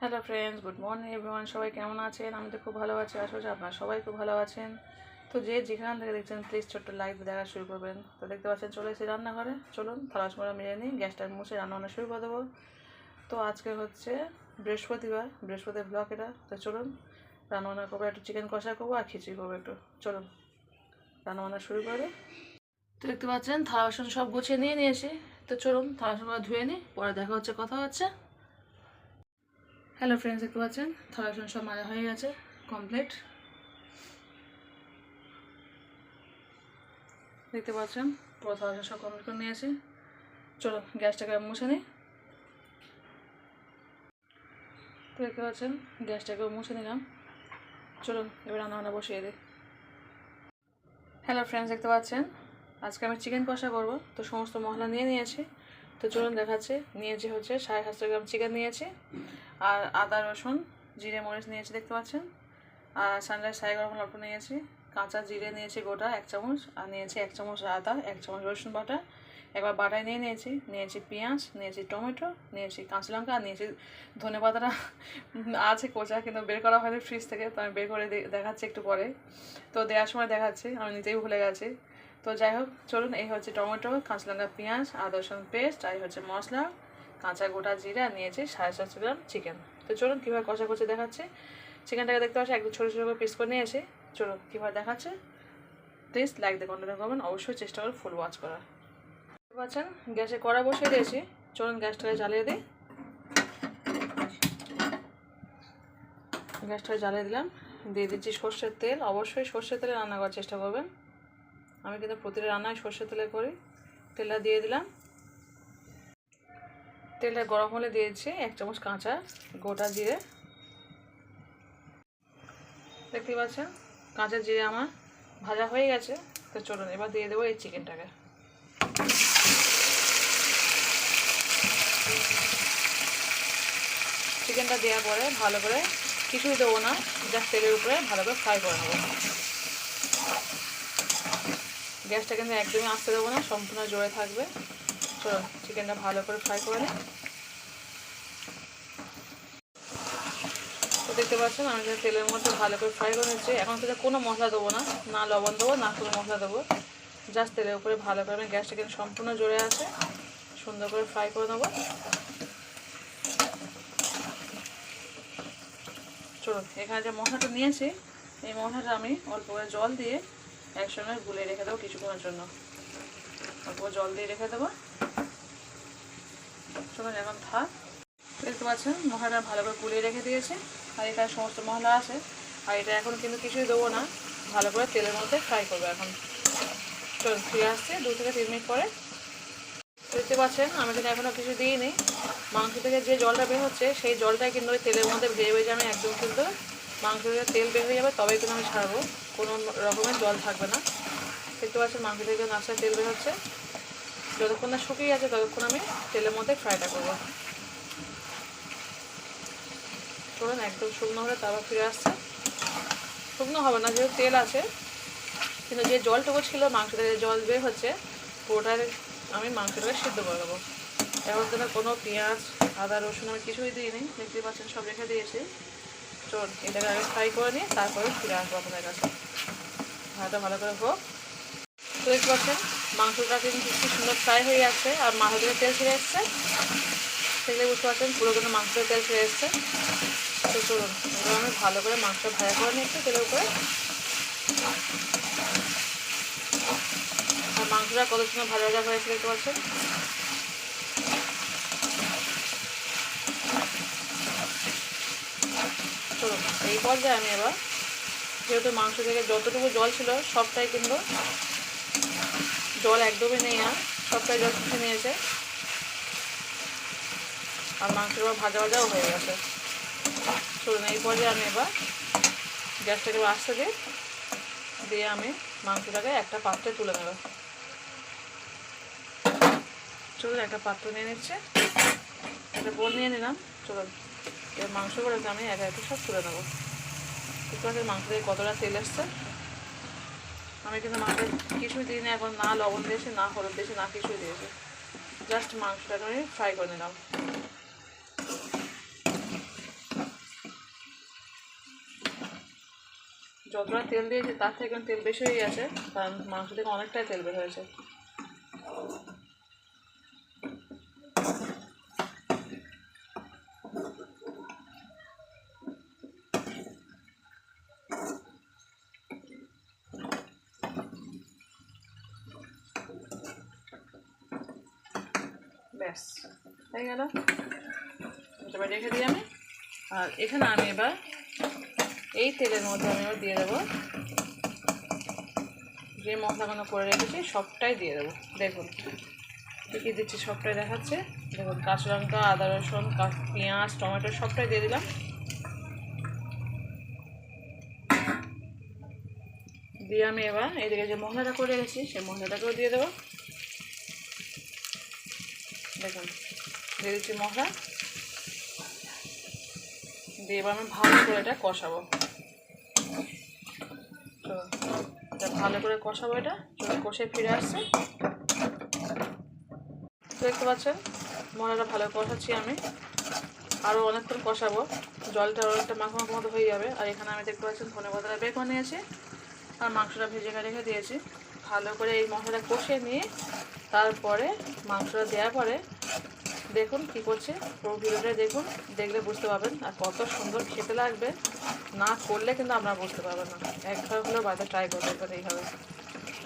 Hello friends good morning everyone সবাই কেমন আছেন? আমি তো খুব ভালো আছি। আশা করছি আপনারা সবাই খুব ভালো আছেন। তো যে যেখান থেকে দেখছেন প্লিজ ছোট্ট লাইক দেখা শুরু করবেন। তো দেখতে পাচ্ছেন, চলে এসেছি রান্নাঘরে। চলুন থালা সময় মেরে নিই। গ্যাসটা মুছে রান্না বান্না শুরু করে দেবো। তো আজকে হচ্ছে বৃহস্পতিবার বৃহস্পতিবার ব্লক এটা। তো চলুন, রান্না বান্না করব। একটু চিকেন কষা করব আর খিচুড়ি করব একটু। চলুন, রান্না বান্না শুরু করে তো দেখতে পাচ্ছেন, থালা বাসন সব গুছিয়ে নিয়ে নিয়েছি। তো চলুন, থালা বাসনগুলো ধুয়ে নিই। পরে দেখা হচ্ছে, কথা হচ্ছে। হ্যালো ফ্রেন্ডস দেখতে পাচ্ছেন থালা বাসন সব মাজা হয়ে গেছে। কমপ্লিট দেখতে পাচ্ছেন? পুরো থালা বাসন সব কমপ্লিট করে নিয়েছি। চলো গ্যাসটাকে মুছে নিই। তো দেখতে পাচ্ছেন গ্যাসটাকে মুছে নিলাম। চলুন, এবার রান্না বান্না বসিয়ে দিই। হ্যালো ফ্রেন্ডস দেখতে পাচ্ছেন? আজকে আমি চিকেন কষা করব। তো সমস্ত মশলা নিয়ে নিয়েছি। তো চলুন দেখাচ্ছি। নিয়েছি হচ্ছে সাড়ে সাতশো গ্রাম চিকেন নিয়েছি। আর আদা, রসুন, জিরে, মরিচ নিয়েছি, দেখতে পাচ্ছেন? আর সানরাইজ সাই গরম লবণ নিয়েছি, কাঁচা জিরে নিয়েছি গোটা এক চামচ, আর নিয়েছি এক চামচ আদা, এক চামচ রসুন বাটা। একবার বাটায় নিয়ে নিয়েছি নিয়েছি পেঁয়াজ, নিয়েছি টমেটো, নিয়েছি কাঁচা লঙ্কা, আর নিয়েছি ধনে পাতাটা। আছে কোচা, কিন্তু বের করা হয়নি ফ্রিজ থেকে, তো আমি বের করে দেখাচ্ছি একটু পরে। তো দেওয়ার সময় দেখাচ্ছি, আমি নিজেই ভুলে গেছি। তো যাই হোক, চলুন, এই হচ্ছে টমেটো, কাঁচা লঙ্কা, পেঁয়াজ, আদা, রসুন পেস্ট আর হচ্ছে মশলা। কাঁচা গোটা জিরা নিয়েছি, সাড়ে সাতশো গ্রাম চিকেন তো চলুন কীভাবে কষা কষে দেখাচ্ছে। চিকেনটাকে দেখতে পাচ্ছি, একদম ছোটো ছোটো করে পিস করে নিয়ে নিয়েছি। চলুন কীভাবে দেখাচ্ছে? প্লিজ লাইক দিয়ে কন্টিনিউ করবেন অবশ্যই চেষ্টা করুন ফুল ওয়াচ করার। পাচ্ছেন, গ্যাসে কড়া বসিয়ে দিয়েছি। চলুন গ্যাসটাকে জ্বালিয়ে দিই। গ্যাসটাকে জ্বালিয়ে দিলাম। দিয়ে দিচ্ছি সর্ষের তেল। অবশ্যই সর্ষের তেলে রান্না করার চেষ্টা করবেন। আমি কিন্তু প্রতিটা রান্নায় সর্ষের তেলে করি। তেলটা দিয়ে দিলাম। তেলটা গরম হলে দিয়েছি, এক চামচ কাঁচা গোটা জিরে। দেখতে পাচ্ছেন? কাঁচা জিরে আমার ভাজা হয়ে গেছে, তো চলুন এবার দিয়ে দেবো এই চিকেনটাকে। চিকেনটা দেওয়ার পরে ভালো করে কিছুই দেবো না, জাস্ট তেলের উপরে ভালো করে ফ্রাই করে নেব। গ্যাসটা কিন্তু একদমই আসতে দেবো না, সম্পূর্ণ জোরে থাকবে। চলো চিকেনটা ভালো করে ফ্রাই করে নিই তো দেখতে পাচ্ছেন, আমি তেলের মধ্যে ভালো করে ফ্রাই করে নিচ্ছি। এখন সেটা কোনো মশলা দেবো না না লবণ দেবো, না কোনো মশলা দেবো। জাস্ট তেলের উপরে ভালো করে আমি গ্যাসটা কিন্তু সম্পূর্ণ জোরে আছে, সুন্দর করে ফ্রাই করে নেব। চলুন, এখানে যে মশলাটা নিয়েছি, এই মশলাটা আমি অল্প করে জল দিয়ে একসঙ্গে গুলে রেখে দেবো কিছুক্ষণের জন্য। অল্প জল দিয়ে রেখে দেবো। চলুন এখন থাক। দেখতে পাচ্ছেন মশলাটা ভালো করে গুলিয়ে রেখে দিয়েছে। আর এখানে সমস্ত মশলা আছে। আর এটা এখন কিন্তু কিছুই দেবো না। ভালো করে তেলের মধ্যে ফ্রাই করব এখন। চলুন, ফিরে আসছে দু থেকে তিন মিনিট পরে। দেখতে পাচ্ছেন, আমি কিন্তু এখনও কিছু দিইনি। মাংস থেকে যে জলটা বের হচ্ছে, সেই জলটাই কিন্তু ওই তেলের মধ্যে ভেজে ভেজে আমি একদম কিন্তু মাংস থেকে তেল বের হয়ে যাবে, তবেই কিন্তু আমি ছাড়বো। কোনো রকমের জল থাকবে না। দেখতে পাচ্ছেন, মাংস থেকে নাচা তেল বের হচ্ছে। যতক্ষণ না শুকিয়ে আছে ততক্ষণ আমি তেলের মধ্যে ফ্রাইটা করব। চলুন, একদম শুকনো হলে তারপর ফিরে আসছে। শুকনো হবে না, যেহেতু তেল আছে, কিন্তু যে জলটুকু ছিল মাংস থেকে যে জল বের হচ্ছে পুরোটার আমি মাংসটাকে সিদ্ধ করে দেবো এখন তো কোনো পেঁয়াজ, আদা, রসুন আমি কিছুই দিইনি দেখতে পাচ্ছেন, সব রেখে দিয়েছি। চল এটাকে আগে ফ্রাই করে নিই তারপরে ফিরে আসব আপনাদের কাছে। ভালো করে হোক। তো দেখতে পাচ্ছেন মাংসটা কিন্তু খুব সুন্দর ফ্রাই হয়ে যাচ্ছে আর মাংস তেল ছেড়ে এসছে। সেগুলো বুঝতে পারছেন, পুরো কিন্তু মাংস তেল ছেড়ে এসছে। তো চলুন, এবার আমি ভালো করে মাংস ভাজা করে নিচ্ছি তেলের উপরে। আর মাংসটা কত সময় ভাজা ভাজা হয়েছে দেখতে পাচ্ছেন। চলুন, এই পর্যায়ে আমি এবার যেহেতু মাংস থেকে যতটুকু জল ছিল সবটাই কিন্তু জল একদমই নেই আর, সবটাই জল শুষে নিয়েছে। আর মাংসটা এবার ভাজা ভাজাও হয়ে গেছে। চলুন, এই পর্যায়ে আমি এবার গ্যাসটাকে আসতে দিই দিয়ে আমি মাংসটাকে একটা পাত্রে তুলে নেব। চলুন, একটা পাত্র নিয়ে নিচ্ছে। একটা বোল নিয়ে নিলাম। চলুন, এবার মাংসগুলোকে আমি একা একে সব তুলে নেব। মাংস থেকে কতটা তেল এসছে আমি কিন্তু মাংস কিছুই দিই না, এখন না লবণ দিয়েছি, না হলুদ দিয়েছি, না কিছুই দিয়েছি। জাস্ট মাংসটা আমি ফ্রাই করে নিলাম। যতটা তেল দিয়েছি, তার থেকে তেল বেশি হয়ে গেছে, কারণ মাংস থেকে অনেকটাই তেল বের হয়েছে। গেল এবার রেখে দিই আমি। আর এখানে আমি এবার এই তেলের মধ্যে আমি এবার দিয়ে দেবো। যে মশলাগুলো করে রেখেছি, সবটাই দিয়ে দেবো। দেখুন, কী কী দিচ্ছি, সবটাই দেখাচ্ছে। দেখুন কাঁচা লঙ্কা আদা রসুন পেঁয়াজ, টমেটো, সবটাই দিয়ে দিলাম। দিয়ে আমি এবার এদিকে যে মশলাটা করে রেখেছি, সেই মশলাটাকেও দিয়ে দেবো। দেখুন দিয়ে দিচ্ছি মশলা। দিয়ে এবার আমি ভালো করে এটা কষাবো। তো, এটা ভালো করে কষাবো এটা। কষে ফিরে আসছে। দেখতে পাচ্ছেন, মশলাটা ভালো কষাচ্ছি আমি। আরও অনেকক্ষণ কষাবো। জলটা অনেকটা মাখো মাখো মতো হয়ে যাবে। আর এখানে আমি দেখতে পাচ্ছেন ধনে পাতাটা বের করে নিয়েছি। আর মাংসটা ভেজে রেখে দিয়েছি। ভালো করে এই মশলাটা কষিয়ে নিয়ে তারপরে মাংসটা দেওয়ার পরে দেখুন কি করছে। পুরো ভিডিওটা দেখুন, দেখলে বুঝতে পারবেন আর কত সুন্দর খেতে লাগবে। না করলে কিন্তু আপনারা বুঝতে পারবেন না। একবার হলেও বাড়িতে ট্রাই করতে পারে এইভাবে।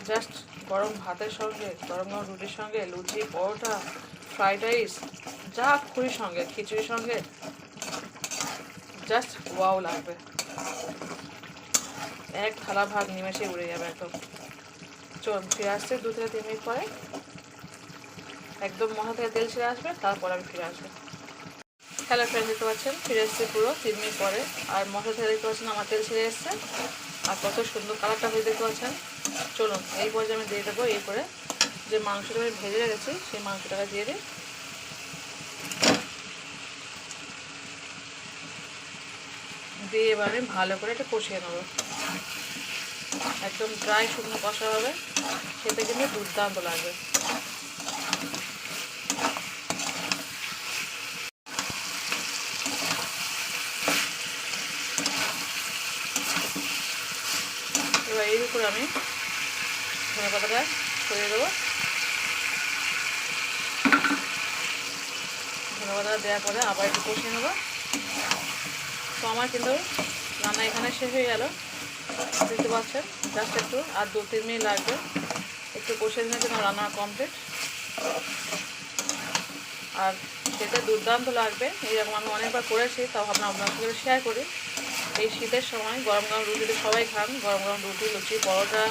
জাস্ট গরম ভাতের সঙ্গে, গরম গরম রুটির সঙ্গে, লুচি, পরোটা, ফ্রাইড রাইস, যা খুশির সঙ্গে, খিচুড়ির সঙ্গে জাস্ট ওয়াও লাগবে। এক থালা ভাত নিমেষে উড়ে যাবে একদম। চল ফিরে আসছে দু থেকে তিন মিনিট পরে। একদম মহা থেকে তেল ছেড়ে আসবে, তারপর আমি ফিরে আসব। হ্যালো ফ্রেন্ড দেখতে পাচ্ছেন? ফিরে এসেছি পুরো তিন মিনিট পরে। আর মশলা থেকে দেখতে পাচ্ছেন, আমার তেল ছেড়ে এসছে। আর কত সুন্দর কালারটা হয়ে দেখতে পাচ্ছেন? চলুন, এই পর্যায়ে আমি দিয়ে দেবো এই করে। যে মাংসটা আমি ভেজে রেখেছি, সেই মাংসটাকে দিয়ে দিই। দিয়ে এবার আমি ভালো করে এটা কষিয়ে নেব। একদম ড্রাই শুকনো কষা হবে। খেতে কিন্তু দুর্দান্ত লাগবে। এর আমি ধনে পাতাটা ছড়িয়ে দেবো। ধনে পাতাটা দেওয়ার পরে আবার একটু কষিয়ে নেব। তো আমার কিন্তু রান্না এখানে শেষ হয়ে গেল। দেখতে পাচ্ছেন জাস্ট একটু আর দু, তিন মিনিট লাগবে। একটু কষে দিনের জন্য রান্না কমপ্লিট আর খেতে দুর্দান্ত লাগবে। এইরকম আমি অনেকবার করেছি, তাও ভাবনা আপনার সঙ্গে শেয়ার করি। এই শীতের সময় গরম গরম রুটিতে সবাই খান। গরম গরম রুটি, লুচি, পরোটা,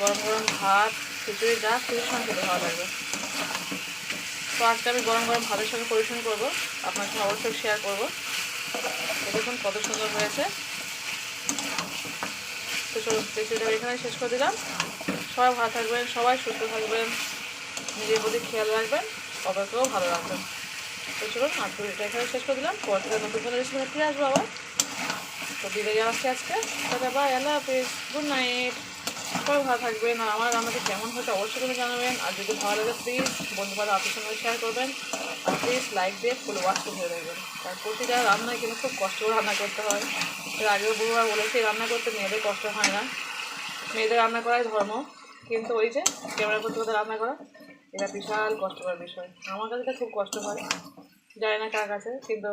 গরম গরম ভাত, খিচুড়ি, যা খুবই সঙ্গে খেতে ভালো লাগবে। তো আজকে আমি গরম গরম ভাতের সঙ্গে পরিবেশন করব। সঙ্গে অবশ্যই শেয়ার করব। দেখুন কত সুন্দর হয়েছে। তো চলুন রেসিপিটা এখানে শেষ করে দিলাম। সবাই ভালো থাকবেন, সবাই সুস্থ থাকবেন। নিজের প্রতি খেয়াল রাখবেন। সবাইকেও ভালো রাখবেন। তো চলুন আর ভিডিওটা এখানে শেষ করে দিলাম। পর নতুন কোনো রেসিপি ফিরে আসব আবার। তো বিদায় জানাচ্ছি আজকে। দাদা বাই আল্লাহ হাফিজ। গুড নাইট সবাই ভালো থাকবেন। আর আমার রান্নাটা কেমন হয়েছে অবশ্যই করে জানাবেন। আর যদি ভালো লাগে প্লিজ বন্ধু বান্ধব আপনার সঙ্গে শেয়ার করবেন। আর প্লিজ লাইক দিয়ে ফুল ওয়াশ করে দেবেন কারণ প্রতিটা রান্নায় কিন্তু খুব কষ্ট করে রান্না করতে হয়। এর আগেও বহুবার বলেছি, রান্না করতে মেয়েদের কষ্ট হয় না। মেয়েদের রান্না করাই ধর্ম। কিন্তু ওই যে, ক্যামেরা করতে রান্না করা, এটা বিশাল কষ্টকর বিষয়। আমার কাছে খুব কষ্ট হয়। জানি না কার কাছে, কিন্তু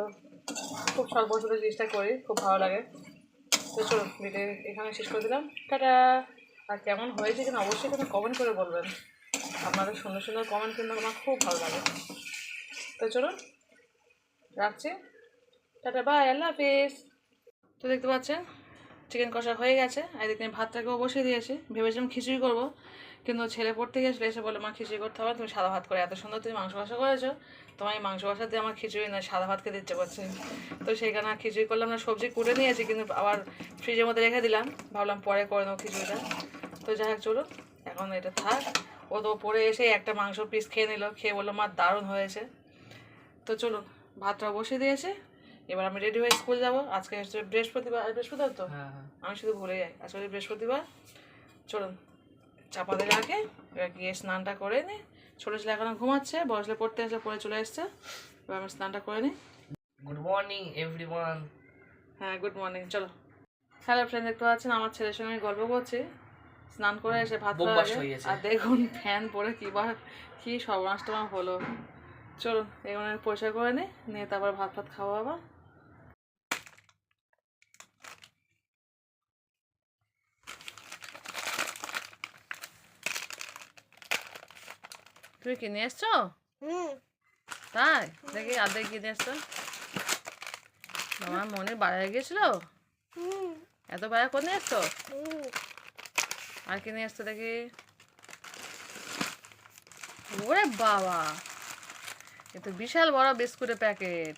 খুব স্বল্প ছোটো জিনিসটা করি, খুব ভালো লাগে। তো চলো ভিডিও এখানে শেষ করে দিলাম। টাটা! আর কেমন হয়েছে কিনা অবশ্যই কিন্তু কমেন্ট করে বলবেন। আপনাদের সুন্দর সুন্দর কমেন্ট কিন্তু আমার খুব ভালো লাগে। তো চলুন, রাখছি। টাটা বাই আল্লাহ হাফিজ তো দেখতে পাচ্ছেন চিকেন কষা হয়ে গেছে, আর এদিকে ভাতটাকেও বসিয়ে দিয়েছি। ভেবেছিলাম খিচুড়ি করব, কিন্তু ছেলে পড়তে গেছিল এসে বলে মা, খিচুড়ি করতে হবে তুমি সাদা ভাত করে এত সুন্দর তুমি মাংস কষা করেছ। তোমার এই মাংস কষা দিয়ে আমার খিচুড়ি না সাদা ভাত খেতে ইচ্ছে করছে। তো সেইখানে আর খিচুড়ি করলাম না, সবজি কুটে নিয়েছি, কিন্তু আবার ফ্রিজের মধ্যে রেখে দিলাম। ভাবলাম পরে করে নেব খিচুড়িটা। তো যাই হোক চলুন এখন এটা থাক। ও তো পরে এসে একটা মাংস পিস খেয়ে নিল, খেয়ে বলল, মা, দারুণ হয়েছে। তো চলুন ভাতটা বসিয়ে দিয়েছে। এবার আমি রেডি হয়ে স্কুল যাব। আজকে হচ্ছে বৃহস্পতিবার বৃহস্পতিবার তো? হ্যাঁ হ্যাঁ। আমি শুধু ভুলে যাই। আজকে হচ্ছে বৃহস্পতিবার। চলুন চাপা দিয়ে রাখে এবার গিয়ে স্নানটা করে নিই ছোটো ছেলে এখন ঘুমাচ্ছে বড় ছেলে পড়তে আসলে পড়ে চলে এসছে এবার আমি স্নানটা করে নিই গুড মর্নিং এভরিওয়ান হ্যাঁ গুড মর্নিং চলো। হ্যালো ফ্রেন্ড দেখতে পাচ্ছেন? আমার ছেলের সঙ্গে আমি গল্প করছি। স্নান করে এসে ভাত আগে। আর দেখুন ফ্যান পরে কি বার কি সর্বনাশ টমাস হলো। চলুন এগুলো পরিষ্কার করে নি। নিয়ে তারপর ভাত ভাত খাওয়া আবার তুমি কিনে এসছো? তাই? দেখি আর্ধেক কিনে এসছো। আমার মনে বাজারে গেছিল এত বাজার করে নিয়ে এসছো আর কিনে এসছো দেখি। ওরে বাবা! এ তো বিশাল বড় বিস্কুটের প্যাকেট।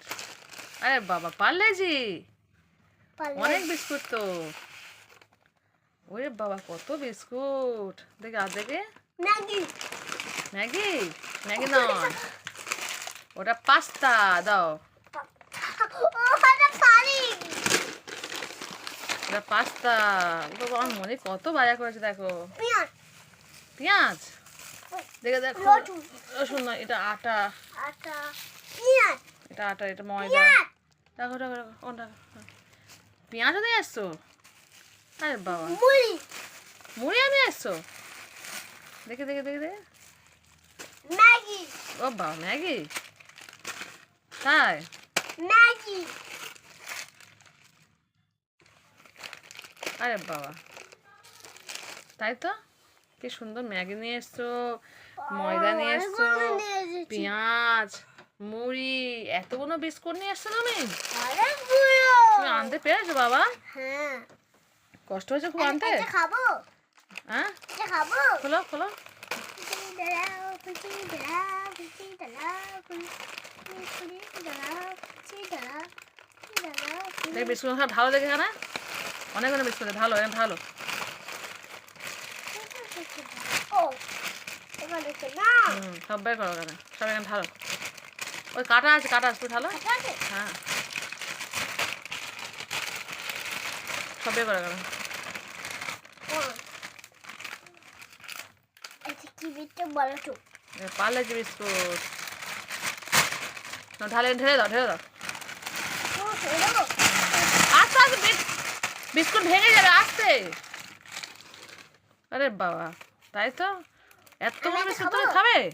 আরে বাবা পারলেজি অনেক বিস্কুট তো। ওরে বাবা কত বিস্কুট। দেখি আর দেখে ম্যাগি। ম্যাগি? ম্যাগি নয় ওটা পাস্তা দাও। ওটা পাস্তা। ও আমার মনে কত বাজার করেছে দেখো। পেঁয়াজ। দেখে দেখো। রসুন। নয় এটা আটা। আটা। এটা আটা এটা ময়দা। দেখো দেখো দেখো কোনটা পেঁয়াজও দিয়ে আসছো আরে বাবা। মুড়ি। মুড়ি আমি আসছো দেখে দেখে দেখে দেখে। ম্যাগি ও বাবা ম্যাগি তাই ম্যাগি আরে বাবা। তাই তো? কি সুন্দর ম্যাগি নিয়ে এসছো ময়দা নিয়ে এসছো। পেঁয়াজ মুড়ি এতগুলো বিস্কুট নিয়ে এসছো তুমি? তুমি আনতে পেরেছ বাবা? হ্যাঁ। কষ্ট হয়েছে খুব আনতে? এটা খাব। হ্যাঁ? খাব। খোলো খোলো। দেখ বিস্কুট সব ভালো দেখে এখানে অনেকগুলো বিস্কুট ভালো ভালো। ও এবার দেখো না। হুম সব বের করো এখানে সব এখানে ভালো ওই কাটা আছে কাটা আছে ভালো হ্যাঁ। সব বের করো এটা কি বিটটা বলো তো। পারলে যে বিস্কুট। না, ঢালে ঢেলে দাও ঢেলে দাও। আস্তে আস্তে বিস- বিস্কুট ভেঙে যাবে আস্তে। আরে বাবা তাই তো? এতগুলো বিস্কুট। তুমি খাবে?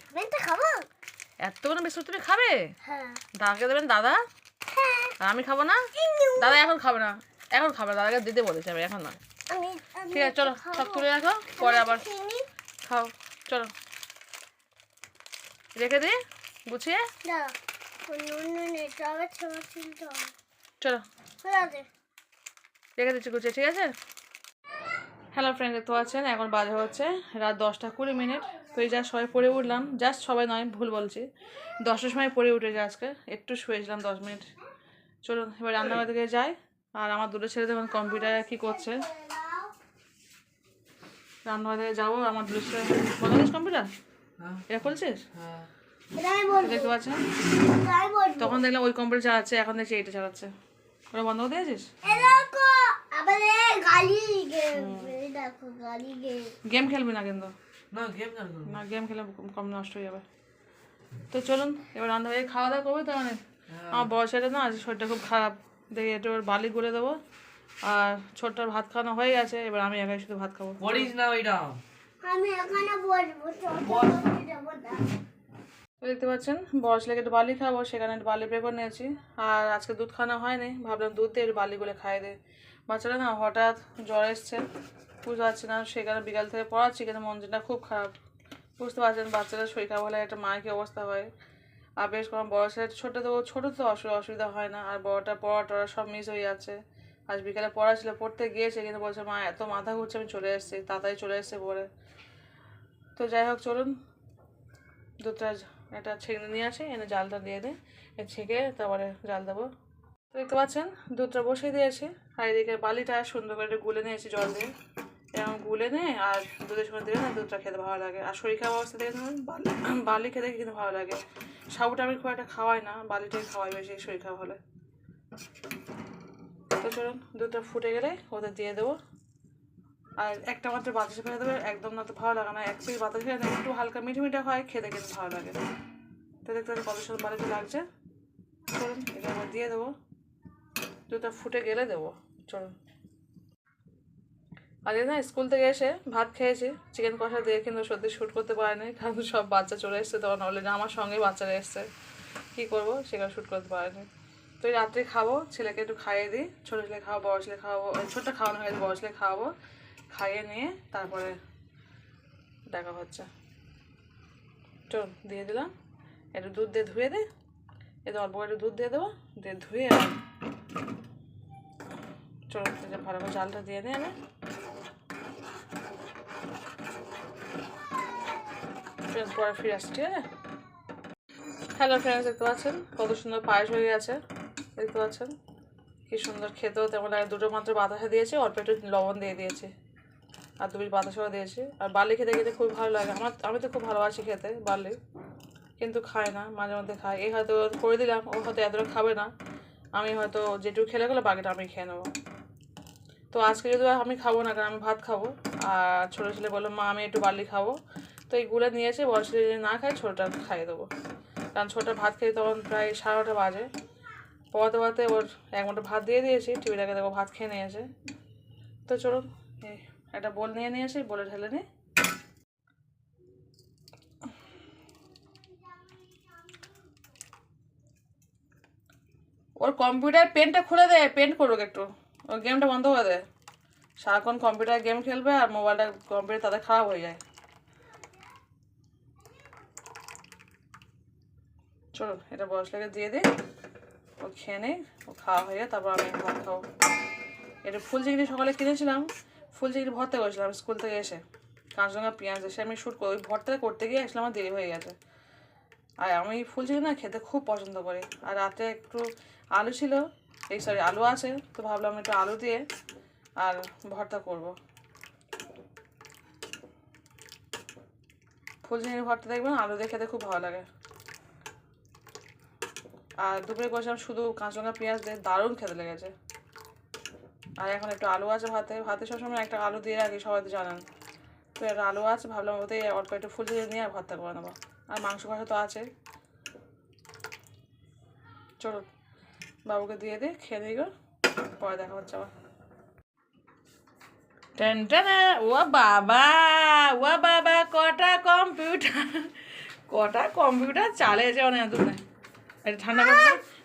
এতগুলো বিস্কুট তুমি খাবে? হ্যাঁ। দাদাকে দেবেন দাদা? হ্যাঁ। আর আমি খাব না? দাদা এখন খাবে না। এখন খাবে না দাদাকে দিতে বলেছি আমি এখন না ঠিক আছে চলো। সব তুলে রাখো পরে আবার খাও। চলো। রেখে দিই গুছিয়ে। চলো। রেখে দিচ্ছি গুছিয়ে ঠিক আছে? হ্যালো ফ্রেন্ড দেখতে পাচ্ছেন? এখন বাজে হচ্ছে রাত দশটা কুড়ি মিনিট। তো এই যা সবাই পড়ে উঠলাম জাস্ট সবাই নয় ভুল বলছি। দশটার সময় পড়ে উঠেছে আজকে একটু শুয়েছিলাম দশ মিনিট। চলুন এবার রান্নাঘর দিকে যাই। আর আমার দুটো ছেলে দেখুন কম্পিউটারে কী করছে। রান্নাঘর থেকে যাব আমার দুটো ছেলে বলেছিস কম্পিউটার এটা খুলছিস? এটা দেখতে এটা আমি বলব। তখন দেখলাম ওই কম্পিউটার চালাচ্ছে এখন দেখছি এইটা চালাচ্ছে। ওরা বন্ধ করে দিয়েছিস? এ দেখো আবার এ গালি গেম এই দেখো গালি গেম গেম খেলবি না কিন্তু? না গেম খেলে কম- নষ্ট হয়ে যাবে। তো চলুন এবার রান্না হয়ে খাওয়া দাওয়া করবে তো মানে? আমার বড় ছেলে না আজ শরীরটা খুব খারাপ। দেখি একটু ওর বালি গুলে দেবো। আর ছোটটার ভাত খাওয়ানো হয়ে গেছে এবার আমি একাই শুধু ভাত খাব। পড়িস না ওইটা। আমি এখানে দেখতে পাচ্ছেন বড় ছেলেকে একটু বালি খাব সেখানে একটু বালি প্রে করে নিয়েছি। আর আজকে দুধ খাওয়ানো হয়নি ভাবলাম দুধ দিয়ে একটু বালি গুলে খাইয়ে দে বাচ্চারা না হঠাৎ জ্বর এসছে বুঝতে পারছি না সেখানে বিকাল থেকে পড়াচ্ছি কিন্তু মনটা খুব খারাপ। বুঝতে পারছেন বাচ্চারা শরীর খারাপ হলে একটা মায়ের কি অবস্থা হয়। আর বেশ কোনো বড় ছেলে ছোটো তো ছোটো তো অসু- অসুবিধা হয় না আর বড়টা পড়া টড়া সব মিস হয়ে যাচ্ছে। আজ বিকালে পড়া ছিল পড়তে গিয়েছে কিন্তু বলছে মা এত মাথা ঘুরছে আমি চলে এসেছি তাড়াতাড়ি চলে এসেছে পরে তো যাই হোক, চলুন। দুধটা একটা ছেঁকে নিয়ে আসি, এনে জালটা দিয়ে দিই। ছেঁকে তারপরে জাল দেবো। তো দেখতে পাচ্ছেন, দুধটা বসিয়ে দিয়েছি। আর এদিকে বালিটা সুন্দর করে গুলে নিয়েছি জল দিয়ে। এরকম গুলে নিয়ে আর দুধের সঙ্গে দিলে না দুধটা খেতে ভালো লাগে। আর শরীর খাওয়া অবস্থা দেখে বালি বালি খেতে কিন্তু ভালো লাগে। সাবুটা আমি খুব একটা খাওয়াই না, বালিটাই খাওয়াই বেশি, শরীর খাওয়া হলে। তো চলুন, দুধটা ফুটে গেলে ওদের দিয়ে দেবো। আর একটা মাত্র বাতাসে ফেলে দেবে, একদম না তো ভালো লাগে না। এক সিট বাতাস ফেলে দেবে একটু হালকা মিঠে মিঠে হয়, খেতে কিন্তু ভালো লাগে। তো দেখতে পাচ্ছি কত সুন্দর বাড়িতে লাগছে। চলুন এটা আবার দিয়ে দেবো। দুটা ফুটে গেলে দেবো। চলুন। আগে না স্কুল থেকে এসে ভাত খেয়েছি, চিকেন কষা দিয়ে কিন্তু সত্যি শ্যুট করতে পারেনি, কারণ সব বাচ্চা চলে এসছে, তখন অলরেডি আমার সঙ্গে বাচ্চারা এসছে। কী করব? সেখানে শ্যুট করতে পারেনি। তো রাত্রে খাব, ছেলেকে একটু খাইয়ে দিই, ছোটো ছেলে খাওয়াবো, বড় ছেলে খাওয়াবো, ছোটটা খাওয়ানো হয়েছে বড় ছেলে খাওয়াবো। খাইয়ে নিয়ে তারপরে দেখা হচ্ছে। চল, দিয়ে দিলাম। একটু দুধ দিয়ে ধুয়ে দে। এতে অল্প একটু দুধ দিয়ে দেবো। দিয়ে ধুয়ে চলো ভালো করে চালটা দিয়ে দিই আমি ফ্রেন্ডস পরে ফিরে আসছি ঠিক আছে হ্যালো ফ্রেন্ডস দেখতে পাচ্ছেন? কত সুন্দর পায়েস হয়ে গেছে। দেখতে পাচ্ছেন? কি সুন্দর খেতেও তেমন দুটো মাত্র বাতাসা দিয়েছে, অল্প একটু লবণ দিয়ে দিয়েছি। আর দুবির বাতাসাও দিয়েছি আর বার্লি খেতে খেতে খুব ভালো লাগে। আমার, আমি তো খুব ভালোবাসি খেতে বার্লি কিন্তু খায় না, মাঝে মধ্যে খায়। এই হয়তো করে দিলাম, ও হয়তো এতটা খাবে না। আমি হয়তো যেটুকু খেলে গেলে, বাকিটা আমি খেয়ে নেব। তো আজকে যদি আমি খাব না কারণ আমি ভাত খাব। আর ছোটো ছেলে বলল, মা, আমি একটু বার্লি খাব। তো এই এইগুলো নিয়েছে বড় ছেলে যদি না খায়, ছোটোটা খাইয়ে দেবো। কারণ ছোটোটা ভাত খেয়ে তখন প্রায় সাড়ে বাজে। পড়াতে পড়াতে ওর এক মুঠো ভাত দিয়ে দিয়েছি, টিভিটাকে দেখো ভাত খেয়ে নিয়েছে তো চলুন একটা বোল নিয়ে নিয়েছি বলে ঢেলে নিই। ওর কম্পিউটার পেনটা খুলে দে পেন্ট করুক একটু। ওর গেমটা বন্ধ করে দে। সারাক্ষণ কম্পিউটার গেম খেলবে আর মোবাইলটা কম্পিউটার তাদের খারাপ হয়ে যায়। চলো, এটা বসলাকে দিয়ে দিই ও খেয়ে নেই ও খাওয়া হয়ে যায় তারপর আমি ভাত খাব। এটা ফুল চিংড়ি সকালে কিনেছিলাম। ফুল চিংড়ি ভর্তা করেছিলাম স্কুল থেকে এসে। কাঁচরঙা পেঁয়াজ এসে আমি শ্যুট করি। ওই ভর্তাটা করতে গিয়ে আসলে আমার দেরি হয়ে গেছে। আর আমি ফুল চিংড়ি না খেতে খুব পছন্দ করি। আর রাতে একটু আলু ছিল, এই সরি আলু আছে, তো ভাবলাম একটু আলু দিয়ে আর ভর্তা করব। ফুল চিংড়ি ভর্তা দেখবেন, আলু দিয়ে খেতে খুব ভালো লাগে। আর দুপুরে করেছিলাম শুধু কাঁচা পেঁয়াজ দিয়ে দারুণ খেতে লেগেছে। আর এখন একটু আলু আছে ভাতে। ভাতে সবসময় একটা আলু দিয়ে রাখি, সবাই তো জানেন। তো একটা আলু আছে, ভাবলাম ওতে অল্প একটু ফুল দিয়ে নিয়ে ভর্তা করে নেব। আর মাংস কষা তো আছে। চলো বাবুকে দিয়ে দিই, খেয়ে দিই গো পরে দেখা হচ্ছে আবার। টেন ও বাবা ও বাবা, কটা কম্পিউটার কটা কম্পিউটার চালিয়েছে অনেক দূরে। এটা ঠান্ডা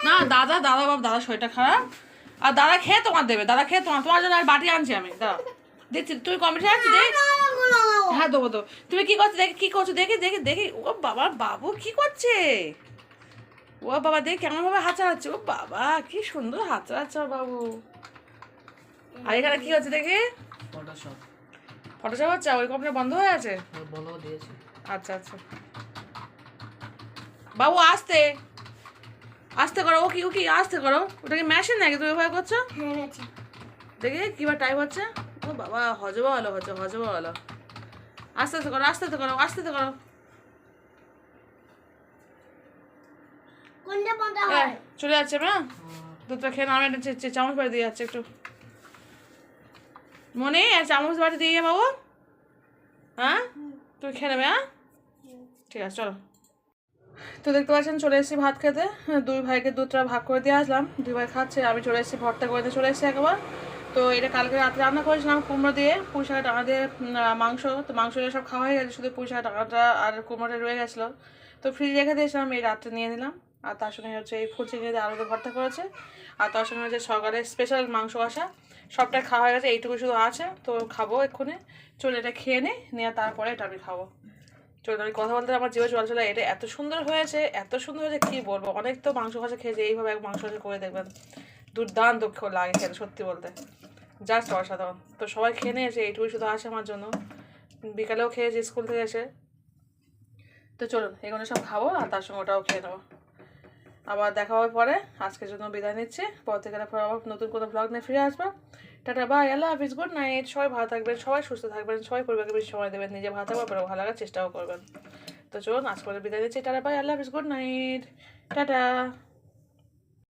না, দাদা দাদা বাবা দাদা শরীরটা খারাপ। আর দাদা খেয়ে তোমার দেবে দাদা খেয়ে তোমার তোমার জন্য আর বাটি আনছি আমি দাও দেখছি তুমি কম্পিউটার আনছি দেখ। হ্যাঁ দেবো তো তুমি কি করছ দেখি কি করছ দেখি দেখি দেখি। ও বাবা বাবু কি করছে? ও বাবা দেখি কেমন ভাবে হাত চালাচ্ছে ও বাবা কি সুন্দর হাত চালাচ্ছে বাবু। আর এখানে কি হচ্ছে দেখি? ফটোশপ ফটোশপ হচ্ছে ওই কম্পিউটার বন্ধ হয়ে আছে? বন্ধ করে দিয়েছি। আচ্ছা আচ্ছা। বাবু আসতে। আসতে করো ও কি ও কি আসতে করো। ওটা কি মেশিন নাকি তুমি এভাবে করছ? হ্যাঁ দেখি কিবার টাইপ হচ্ছে? ও বাবা হজবা হলো হচ্ছে হজবা হলো আস্তে আস্তে করো আস্তে করো। আস্তে করো চলে যাচ্ছে না দুধটা খেয়ে নামে চামচ বাড়ি দিয়ে যাচ্ছে একটু। মনে আর চামচ বাড়ি দিয়ে বাবু হ্যাঁ? তুই খেয়ে নেবে হ্যাঁ? ঠিক আছে চলো। তো দেখতে পাচ্ছেন, চলে এসেছি ভাত খেতে। দুই ভাইকে দুধটা ভাগ করে দিয়ে আসলাম। দুই ভাই খাচ্ছে, আমি চলে এসেছি ভর্তা করে দিয়ে চলে এসেছি একবার। তো এটা কালকে রাত্রে রান্না করেছিলাম কুমড়ো দিয়ে। পুঁই শাকের ডাঁটা দিয়ে মাংস। তো মাংসটা সব খাওয়া হয়ে গেছে, শুধু পুঁই শাকের ডাঁটাটা আর কুমড়োটা রয়ে গেছিল। তো ফ্রিজ রেখে দিয়েছিলাম, এই রাত্রে নিয়ে নিলাম। আর তার সঙ্গে হচ্ছে এই ফুল চিংড়ি দিয়ে আলুতে ভর্তা করেছে। আর তার সঙ্গে হচ্ছে সকালে স্পেশাল মাংস কষা। সবটা খাওয়া হয়ে গেছে, এইটুকু শুধু আছে। তো খাব এক্ষুনি। চলে এটা খেয়ে নিই নিয়ে তারপরে এটা আমি খাব। চলুন আমি কথা বলতে আমার জিভে জল চলে এটা এত সুন্দর হয়েছে, এত সুন্দর হয়েছে, কি বলব? অনেক তো মাংস কষা খেয়েছে এইভাবে এক মাংস ভাষা করে দেখবেন, দুর্দান্ত লাগে খেতে, সত্যি বলতে। জাস্ট অসাধারণ। তো সবাই খেয়ে নিয়েছে এইটুকুই শুধু আসে আমার জন্য। বিকালেও খেয়েছি স্কুল থেকে এসে। তো চলুন, এগুলো সব খাব আর তার সঙ্গে ওটাও খেয়ে নেব। আবার দেখা হওয়ার পরে। আজকের জন্য বিদায় নিচ্ছি। পর থেকে পর আবার নতুন কোনো ব্লগ নিয়ে ফিরে আসব। টাটা বাই আল্লাহ হাফিজ গুড নাইট সবাই ভালো থাকবেন, সবাই সুস্থ থাকবেন, সবাই পরিবারকে বেশি সময় দেবেন, নিজে ভালো থাকবেন ভালো লাগার চেষ্টাও করবেন। তো চলুন আজ করে বিদায় দিচ্ছি টাটা বাই আল্লাহ হাফিজ গুড নাইট টাটা।